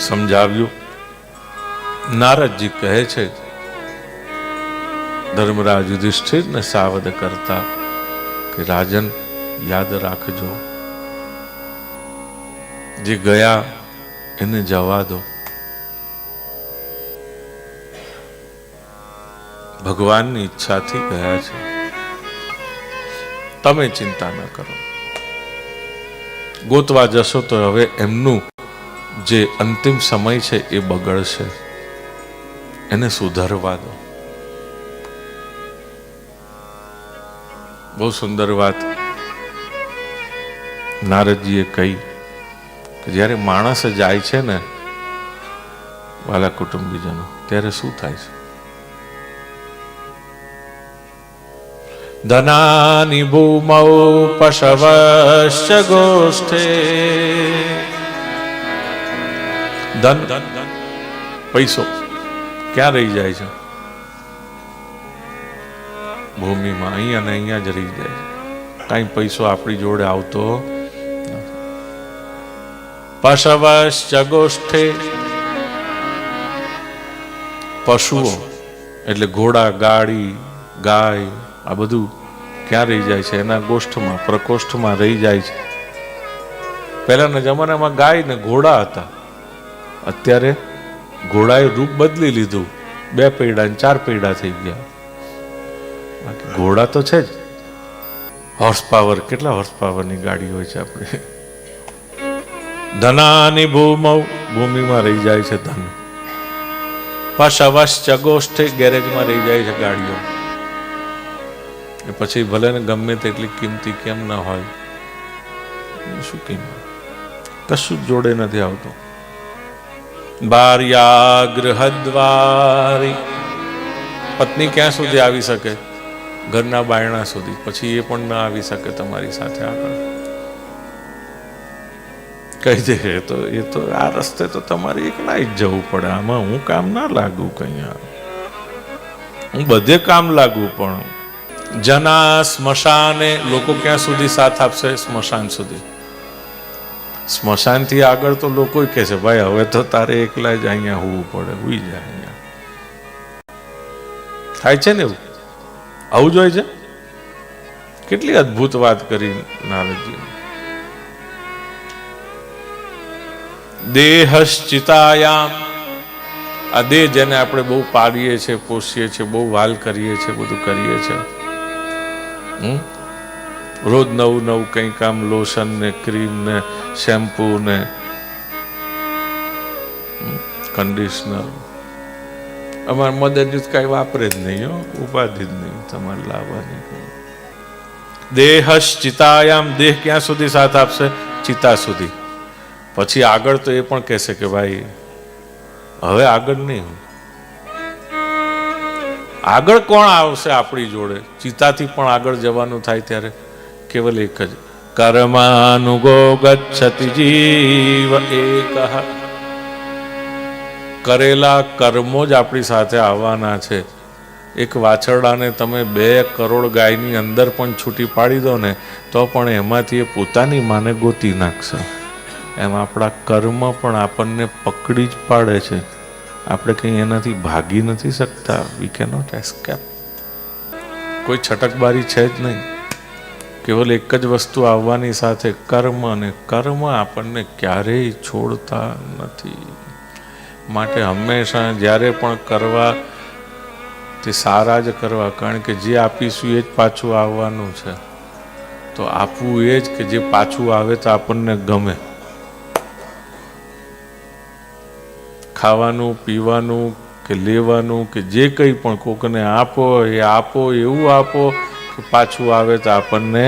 સમજાવ્યું. નારદજી કહે છે, ધર્મરાજ યુધિષ્ઠિરને સાવધ કરતા કે રાજન યાદ રાખજો. જે ગયા એને જવા દો. ભગવાનની ઈચ્છાથી ગયા છે. તમે ચિંતા ન કરો. ગોતવા જશો તો હવે એમનું જે અંતિમ સમય છે એ બગડશે. એને સુધારવા દો. બહુ સુંદર વાત નારદજીએ કહી કે જ્યારે માણસ જાય છે ને વાલા કુટુંબીજનો, ત્યારે શું થાય છે? ધનાની ભૂમૌ પશવશ્ચ ગોષ્ઠે ધન, પૈસો ક્યાં રહી જાય છે? ભૂમિમાં અહીંયા ને અહીંયા જ રહી જાય છે. કાંઈ પૈસો આપણી જોડે આવતો. પશવશ્ચ ગોષ્ઠે પશુઓ, એટલે ઘોડા, ગાડી, ગાય, આ બધું ક્યાં રહી જાય છે? એના ગોષ્ઠમાં, પ્રકોષ્ઠમાં રહી જાય છે. પહેલાના જમાનામાં ગાય ને ઘોડા હતા. અત્યારે ઘોડાએ રૂપ બદલી લીધું. બે પૈડા ને ચાર પૈડા થઈ ગયા. બાકી ઘોડા તો છે જ. હોર્સ પાવર કેટલા હોર્સ પાવરની ગાડી હોય છે આપણે. ધનાની ભૂમૌ ભૂમિમાં રહી જાય છે ધન. પશવશ્ચ ગોષ્ઠે ગેરેજમાં રહી જાય છે ગાડીઓ. એ પછી ભલે ને ગમે તેટલી કિંમતી કેમ ના હોય. શું કિંમત? કશું જ જોડે નથી આવતું. બાર્યા ગૃહદ્વારી પત્ની ક્યાં સુધી આવી શકે? ઘરના બાયણા સુધી. પછી એ પણ ના આવી શકે તમારી સાથે આગળ. કહી દે તો, એ તો, આ રસ્તે તો તમારે એકલા જ જવું પડે. આમાં હું કામ ના લાગુ કઈ હું બધે કામ લાગુ પણ. જના સ્મશાને લોકો ક્યાં સુધી સાથ આપશે? સ્મશાન સુધી. સ્મશાનથી આગળ તો લોકો કહે છે, ભાઈ, હવે તો તારે એકલા જ અહીંયા હોવું પડે, હોઈ જાય અહીંયા. થાય છે ને એવું? આવું હોય છે? કેટલી અદ્ભુત વાત કરી નારદજી. દેહશ્ચિતાયામ. આ દેહ જેને આપણે બહુ પાડીએ છીએ પોષીએ છીએ બહુ વાલ કરીએ છીએ બધું કરીએ છીએ? રોજ નવું નવું કંઈ કામ લોશન ને ક્રીમ ને શેમ્પૂ ને કન્ડિશનર અમારે મદદ કાંઈ વાપરે જ નહીં, હો. ઉપાધિ જ નહીં તમારે લાવવાની કંઈ. દેહશ્ચિતાયામ દેહ ક્યાં સુધી સાથ આપશે? ચિતા સુધી. પછી આગળ તો એ પણ કહેશે કે ભાઈ, હવે આગળ નહીં આગળ કોણ આવશે આપણી જોડે? ચિતાથી પણ આગળ જવાનું થાય ત્યારે કેવલ એક જ. કર્માનુગો ગચ્છતિ જીવ એક કરેલા કર્મો જ આપણી સાથે આવવાના છે એક વાછરડાને તમે બે કરોડ ગાયની અંદર પણ છૂટી પાડી દો ને તો પણ એમાંથી એ પોતાની માને ગોતી નાખશે એમ આપણા કર્મ પણ આપણને પકડી જ પાડે છે આપણે કંઈ એનાથી ભાગી નથી શકતા વી કેનોટ એસ્કેપ કોઈ છટકબારી છે જ નહીં કેવલ એક જ વસ્તુ આવવાની સાથે કર્મ અને કર્મ આપણને ક્યારેય છોડતા નથી. માટે હંમેશા જ્યારે પણ કરવા, તે સારા જ કરવા. કારણ કે જે આપીશું એ જ પાછું આવવાનું છે. તો આપવું એ જ કે જે પાછું આવે તો આપણને ગમે. ખાવાનું, પીવાનું કે લેવાનું કે જે કંઈ પણ કોકને આપો એ આપો, એવું આપો પાછું આવે તો આપણને